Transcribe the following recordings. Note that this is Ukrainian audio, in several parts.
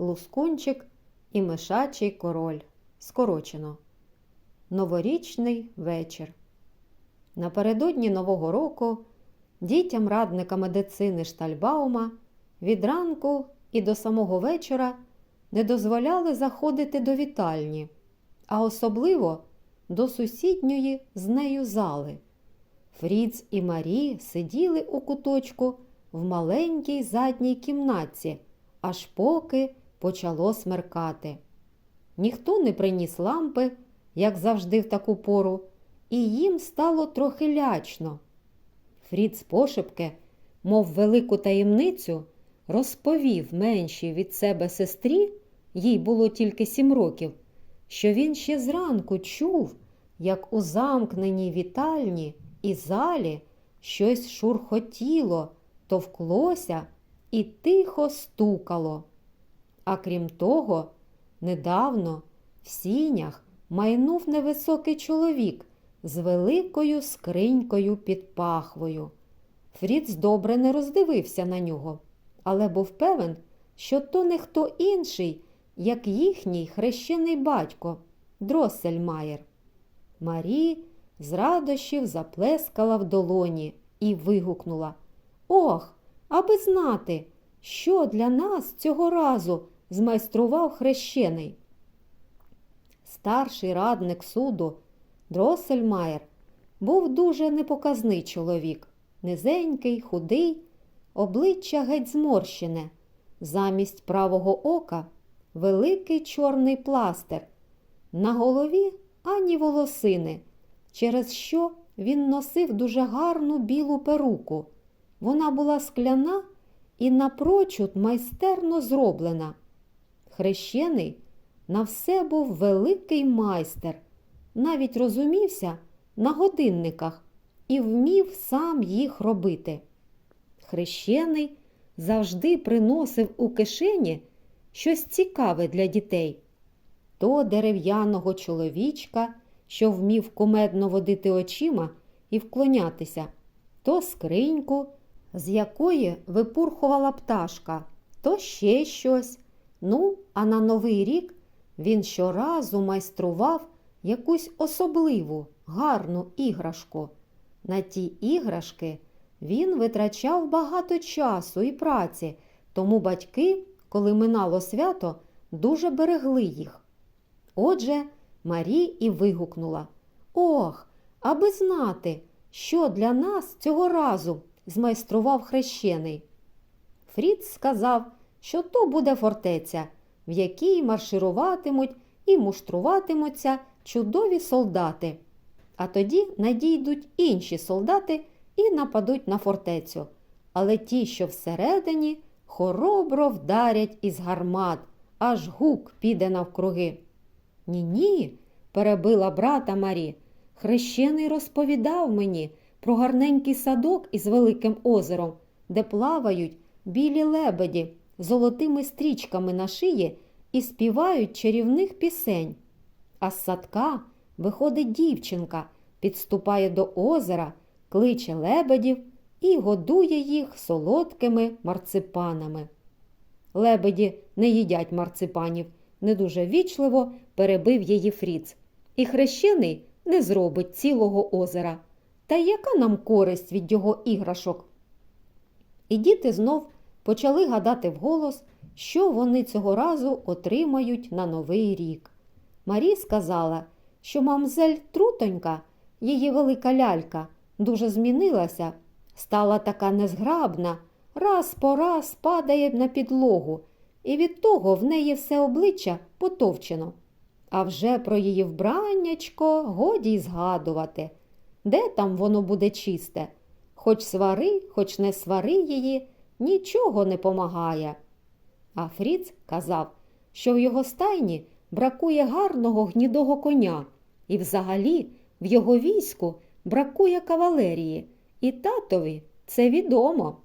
лускунчик і мишачий король. Скорочено. Новорічний вечір. Напередодні Нового року дітям радника медицини Штальбаума від ранку і до самого вечора не дозволяли заходити до вітальні, а особливо до сусідньої з нею зали. Фріц і Марі сиділи у куточку в маленькій задній кімнатці, аж поки почало смеркати. Ніхто не приніс лампи, як завжди в таку пору, і їм стало трохи лячно. Фріц пошепки, мов велику таємницю, розповів меншій від себе сестрі, їй було тільки сім років, що він ще зранку чув, як у замкненій вітальні і залі щось шурхотіло, товклося і тихо стукало. А крім того, недавно в сінях майнув невисокий чоловік з великою скринькою під пахвою. Фріц добре не роздивився на нього, але був певен, що то не хто інший, як їхній хрещений батько Дроссельмаєр. Марі з радощів заплескала в долоні і вигукнула Ох, аби знати, що для нас цього разу змайстрував хрещений. Старший радник суду Дроссельмаєр був дуже непоказний чоловік, низенький, худий, обличчя геть зморщене, замість правого ока великий чорний пластир, на голові ані волосини, через що він носив дуже гарну білу перуку. Вона була скляна і напрочуд майстерно зроблена. Хрещений на все був великий майстер, навіть розумівся на годинниках і вмів сам їх робити. Хрещений завжди приносив у кишені щось цікаве для дітей. То дерев'яного чоловічка, що вмів кумедно водити очима і вклонятися, то скриньку, з якої випурхувала пташка, то ще щось. Ну, а на Новий рік він щоразу майстрував якусь особливу, гарну іграшку. На ті іграшки він витрачав багато часу і праці, тому батьки, коли минало свято, дуже берегли їх. Отже, Марі і вигукнула Ох, аби знати, що для нас цього разу змайстрував хрещений. Фріц сказав, що то буде фортеця, в якій маршируватимуть і муштруватимуться чудові солдати. А тоді надійдуть інші солдати і нападуть на фортецю. Але ті, що всередині, хоробро вдарять із гармат, аж гук піде навкруги. Ні, ні, перебила брата Марі. Хрещений розповідав мені про гарненький садок із великим озером, де плавають білі лебеді золотими стрічками на шиї і співають чарівних пісень. А з садка виходить дівчинка, підступає до озера, кличе лебедів і годує їх солодкими марципанами. Лебеді не їдять марципанів, не дуже вічливо перебив її Фріц. І хрещений не зробить цілого озера. Та яка нам користь від його іграшок? І діти знов почали гадати вголос, що вони цього разу отримають на новий рік. Марі сказала, що мамзель Трутонька, її велика лялька, дуже змінилася, стала така незграбна, раз по раз падає на підлогу, і від того в неї все обличчя потовчено. А вже про її вбраннячко годі й згадувати, де там воно буде чисте. Хоч свари, хоч не свари її, нічого не помагає. А Фріц казав, що в його стайні бракує гарного гнідого коня, і взагалі в його війську бракує кавалерії, і татові це відомо.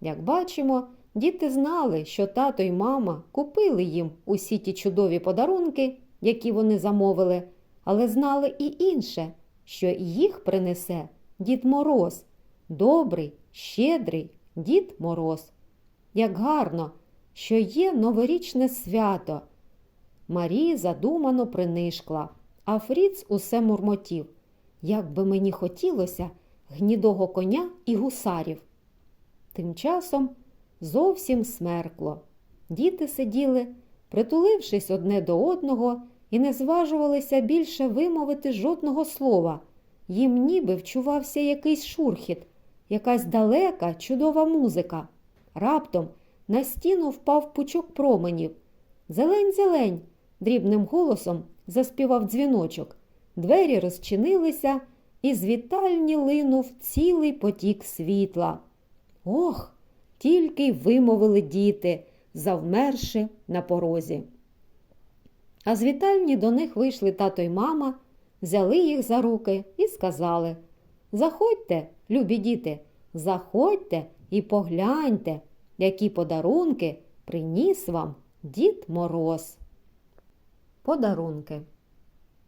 Як бачимо, діти знали, що тато й мама купили їм усі ті чудові подарунки, які вони замовили, але знали і інше, що їх принесе Дід Мороз, добрий, щедрий Дід Мороз. Як гарно, що є новорічне свято. Марі задумано принишкла, а Фріц усе мурмотів. Як би мені хотілося гнідого коня і гусарів. Тим часом зовсім смеркло. Діти сиділи, притулившись одне до одного, і не зважувалися більше вимовити жодного слова. Їм ніби вчувався якийсь шурхіт, якась далека, чудова музика. Раптом на стіну впав пучок променів. Зелень, зелень, дрібним голосом заспівав дзвіночок. Двері розчинилися, і з вітальні линув цілий потік світла. Ох, тільки й вимовили діти, завмерши на порозі. А з вітальні до них вийшли тато й мама, взяли їх за руки і сказали Заходьте, любі діти, заходьте і погляньте, які подарунки приніс вам дід Мороз. Подарунки.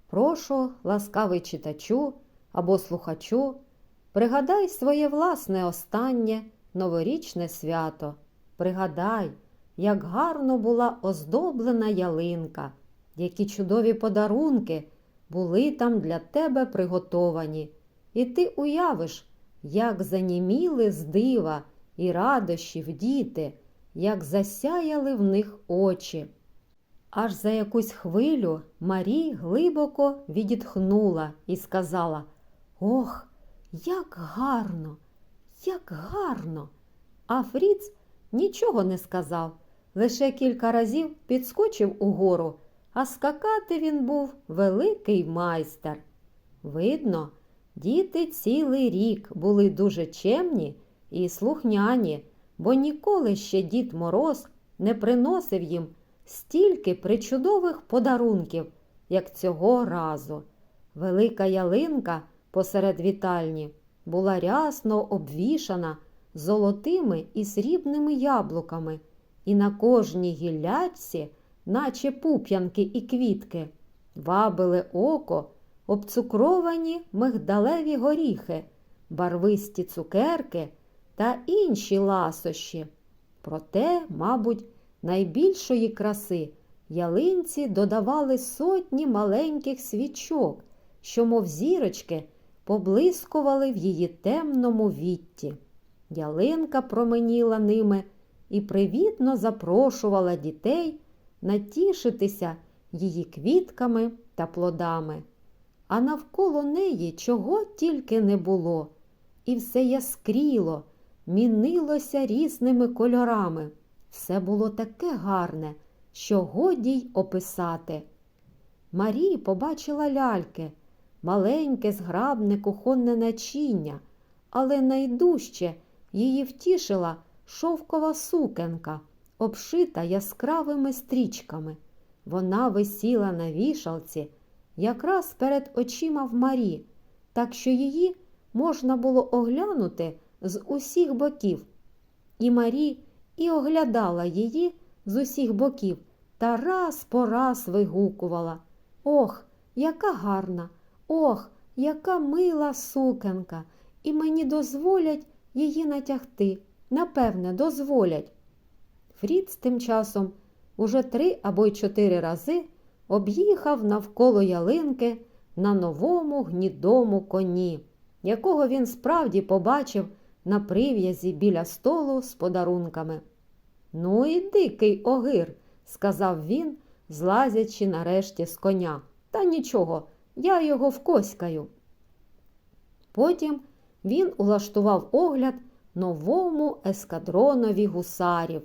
Прошу, ласкавий читачу або слухачу, пригадай своє власне останнє новорічне свято. Пригадай, як гарно була оздоблена ялинка, які чудові подарунки були там для тебе приготовані, і ти уявиш, як заніміли з дива і радощів діти, як засяяли в них очі. Аж за якусь хвилю Марі глибоко відітхнула і сказала Ох, як гарно, як гарно. А Фріц нічого не сказав, лише кілька разів підскочив угору, а скакати він був великий майстер. Видно, діти цілий рік були дуже чемні і слухняні, бо ніколи ще дід Мороз не приносив їм стільки причудових подарунків, як цього разу. Велика ялинка посеред вітальні була рясно обвішана золотими і срібними яблуками, і на кожній гіллячці, наче пуп'янки і квітки, вабили око обцукровані мигдалеві горіхи, барвисті цукерки та інші ласощі. Проте, мабуть, найбільшої краси ялинці додавали сотні маленьких свічок, що, мов зірочки, поблискували в її темному вітті. Ялинка променіла ними і привітно запрошувала дітей натішитися її квітками та плодами. А навколо неї чого тільки не було, і все яскріло, мінилося різними кольорами. Все було таке гарне, що годі й описати. Марі побачила ляльки, маленьке зграбне кухонне начиння, але найдужче її втішила шовкова сукенка, обшита яскравими стрічками. Вона висіла на вішалці якраз перед очима в Марі, так що її можна було оглянути з усіх боків. І Марі і оглядала її з усіх боків та раз по раз вигукувала Ох, яка гарна! Ох, яка мила сукенка! І мені дозволять її натягти. Напевне, дозволять. Фріц тим часом уже три або й чотири рази об'їхав навколо ялинки на новому гнідому коні, якого він справді побачив на прив'язі біля столу з подарунками. Ну і дикий огир, сказав він, злазячи нарешті з коня. Та нічого, я його вкоськаю. Потім він улаштував огляд новому ескадронові гусарів.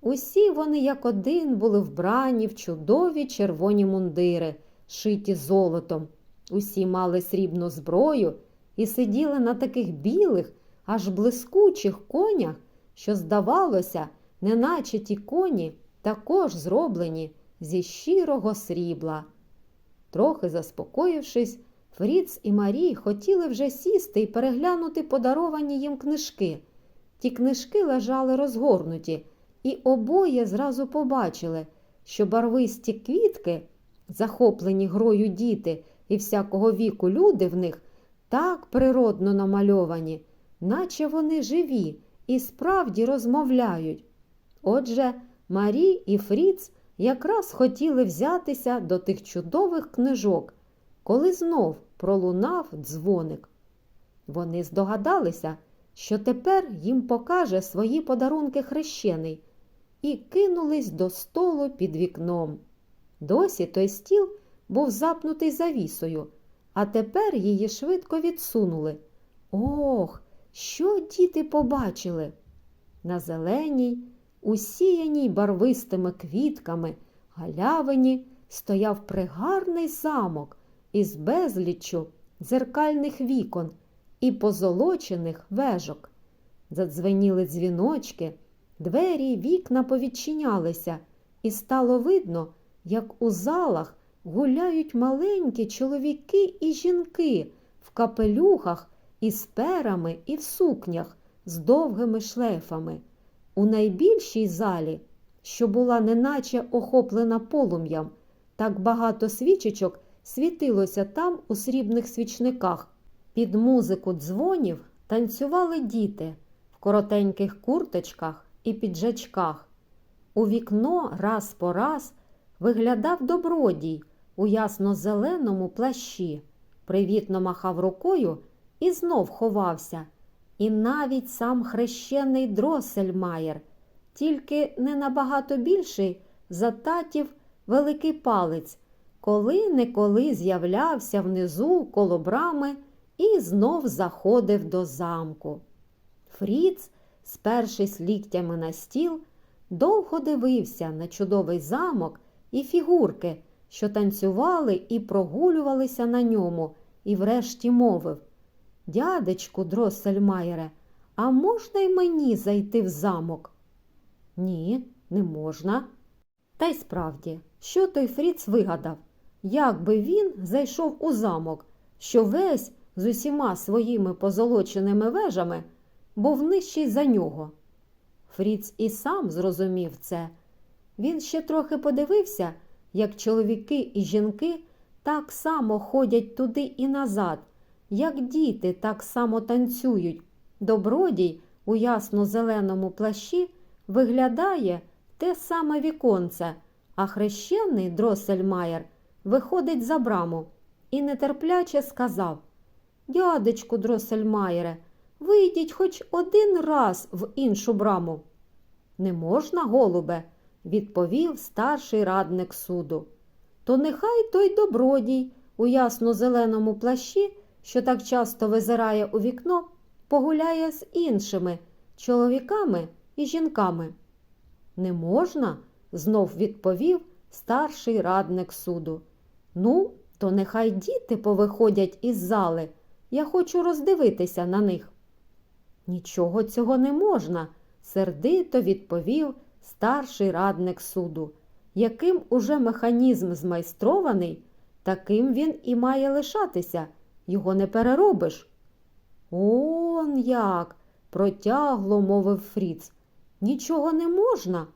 Усі вони, як один, були вбрані в чудові червоні мундири, шиті золотом. Усі мали срібну зброю і сиділи на таких білих, аж блискучих конях, що, здавалося, неначе ті коні також зроблені зі щирого срібла. Трохи заспокоївшись, Фріц і Марій хотіли вже сісти і переглянути подаровані їм книжки. Ті книжки лежали розгорнуті, і обоє зразу побачили, що барвисті квітки, захоплені грою діти і всякого віку люди в них, так природно намальовані, наче вони живі і справді розмовляють. Отже, Марі і Фріц якраз хотіли взятися до тих чудових книжок, коли знов пролунав дзвоник. Вони здогадалися, що тепер їм покаже свої подарунки хрещений, і кинулись до столу під вікном. Досі той стіл був запнутий завісою, а тепер її швидко відсунули. Ох, що діти побачили? На зеленій, усіяній барвистими квітками галявині стояв пригарний замок із безліччю дзеркальних вікон і позолочених вежок. Задзвеніли дзвіночки, двері вікна повідчинялися, і стало видно, як у залах гуляють маленькі чоловіки і жінки в капелюхах із перами і в сукнях з довгими шлейфами. У найбільшій залі, що була неначе охоплена полум'ям, так багато свічечок світилося там у срібних свічниках. Під музику дзвонів танцювали діти в коротеньких курточках і піджачках. У вікно раз по раз виглядав добродій у ясно-зеленому плащі, привітно махав рукою і знов ховався. І навіть сам хрещений Дросельмаєр, тільки не набагато більший за татів великий палець, коли неколи з'являвся внизу коло брами і знов заходив до замку. Фріц, спершись ліктями на стіл, довго дивився на чудовий замок і фігурки, що танцювали і прогулювалися на ньому, і врешті мовив Дядечку Дроссельмаєре, а можна й мені зайти в замок? Ні, не можна. Та й справді, що той Фріц вигадав? Як би він зайшов у замок, що весь з усіма своїми позолоченими вежами був нижчий за нього? Фріц і сам зрозумів це. Він ще трохи подивився, як чоловіки і жінки так само ходять туди і назад, як діти так само танцюють. Добродій у ясно-зеленому плащі виглядає те саме віконце, а хрещений Дроссельмаєр виходить за браму і нетерпляче сказав Дядечку Дроссельмаєре, вийдіть хоч один раз в іншу браму. Не можна, голубе, відповів старший радник суду. То нехай той добродій у ясно-зеленому плащі, що так часто визирає у вікно, погуляє з іншими чоловіками і жінками. Не можна, знов відповів старший радник суду. Ну, то нехай діти повиходять із зали. Я хочу роздивитися на них. Нічого цього не можна, сердито відповів старший радник суду. Яким уже механізм змайстрований, таким він і має лишатися, його не переробиш. Он як, протягло мовив Фріц. Нічого не можна.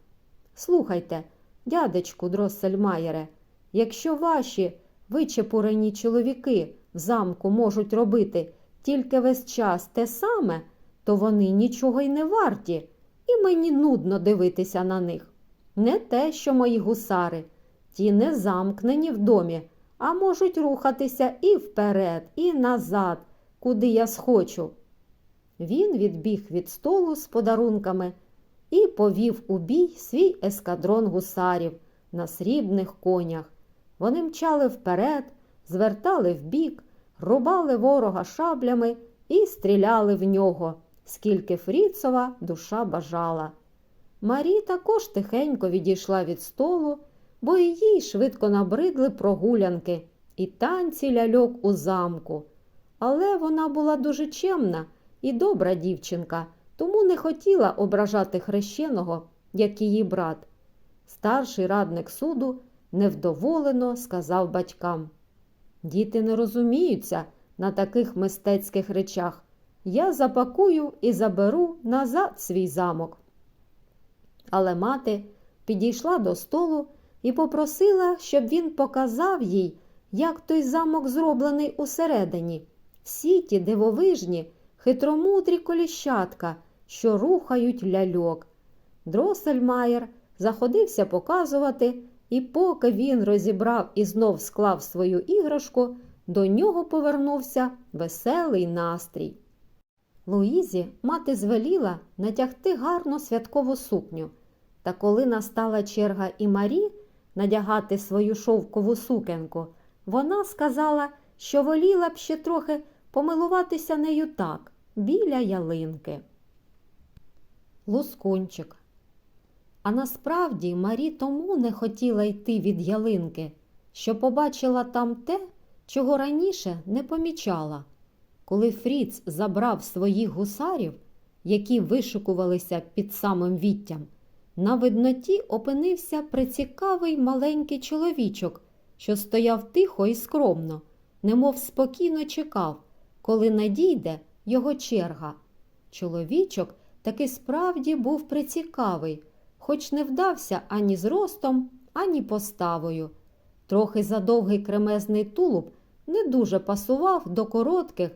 Слухайте, дядечку Дроссельмаєре, якщо ваші вичепурені чоловіки в замку можуть робити тільки весь час те саме, то вони нічого й не варті, і мені нудно дивитися на них. Не те, що мої гусари, ті не замкнені в домі, а можуть рухатися і вперед, і назад, куди я схочу. Він відбіг від столу з подарунками і повів у бій свій ескадрон гусарів на срібних конях. Вони мчали вперед, звертали вбік, рубали ворога шаблями і стріляли в нього, скільки Фріцова душа бажала. Марі також тихенько відійшла від столу, бо їй швидко набридли прогулянки і танці ляльок у замку. Але вона була дуже чемна і добра дівчинка, тому не хотіла ображати хрещеного, як її брат. Старший радник суду невдоволено сказав батькам. Діти не розуміються на таких мистецьких речах. Я запакую і заберу назад свій замок. Але мати підійшла до столу і попросила, щоб він показав їй, як той замок зроблений усередині, всі ті дивовижні, хитромудрі коліщатка, що рухають ляльок. Дросельмаєр заходився показувати, і поки він розібрав і знов склав свою іграшку, до нього повернувся веселий настрій. Луїзі мати звеліла натягти гарну святкову сукню, та коли настала черга і Марі надягати свою шовкову сукенку, вона сказала, що воліла б ще трохи помилуватися нею так, біля ялинки. Лускунчик. А насправді Марі тому не хотіла йти від ялинки, що побачила там те, чого раніше не помічала. Коли Фріц забрав своїх гусарів, які вишикувалися під самим віттям, на видноті опинився прицікавий маленький чоловічок, що стояв тихо і скромно, немов спокійно чекав, коли надійде його черга. Чоловічок таки справді був прицікавий, хоч не вдався ані зростом, ані поставою. Трохи задовгий кремезний тулуб не дуже пасував до коротких,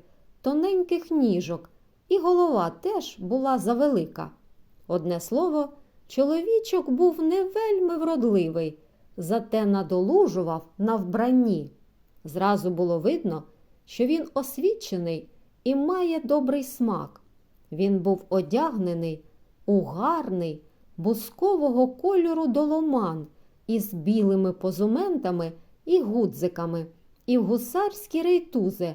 тоненьких ніжок, і голова теж була завелика. Одне слово, чоловічок був не вельми вродливий, зате надолужував на вбранні. Зразу було видно, що він освічений і має добрий смак. Він був одягнений у гарний бускового кольору доломан із білими позументами і гудзиками, і в гусарські рейтузи,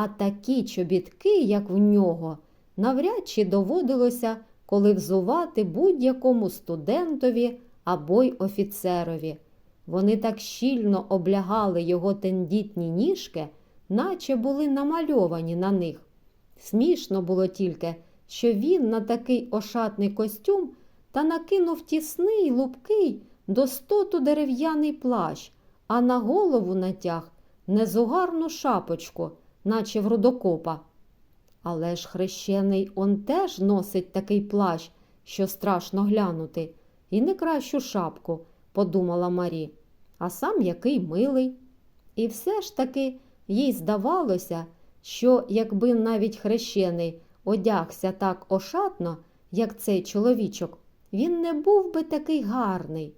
а такі чобітки, як в нього, навряд чи доводилося коли взувати будь-якому студентові або й офіцерові. Вони так щільно облягали його тендітні ніжки, наче були намальовані на них. Смішно було тільки, що він на такий ошатний костюм та накинув тісний, лупкий, до стоту дерев'яний плащ, а на голову натяг незугарну шапочку, наче в рудокопа. Але ж хрещений он теж носить такий плащ, що страшно глянути, і не кращу шапку, подумала Марі, а сам який милий. І все ж таки їй здавалося, що якби навіть хрещений одягся так ошатно, як цей чоловічок, він не був би такий гарний.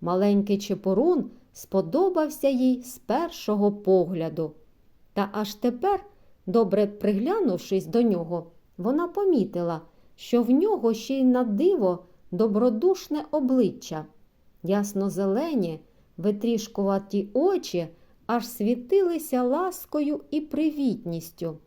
Маленький чепурун сподобався їй з першого погляду. Та аж тепер, добре приглянувшись до нього, вона помітила, що в нього ще й на диво добродушне обличчя. Ясно-зелені, витрішкуваті очі аж світилися ласкою і привітністю.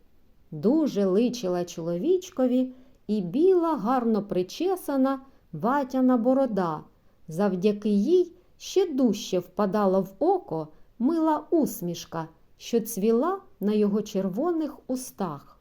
Дуже личила чоловічкові і біла, гарно причесана ватяна борода. Завдяки їй ще дужче впадала в око мила усмішка, що цвіла на його червоних устах.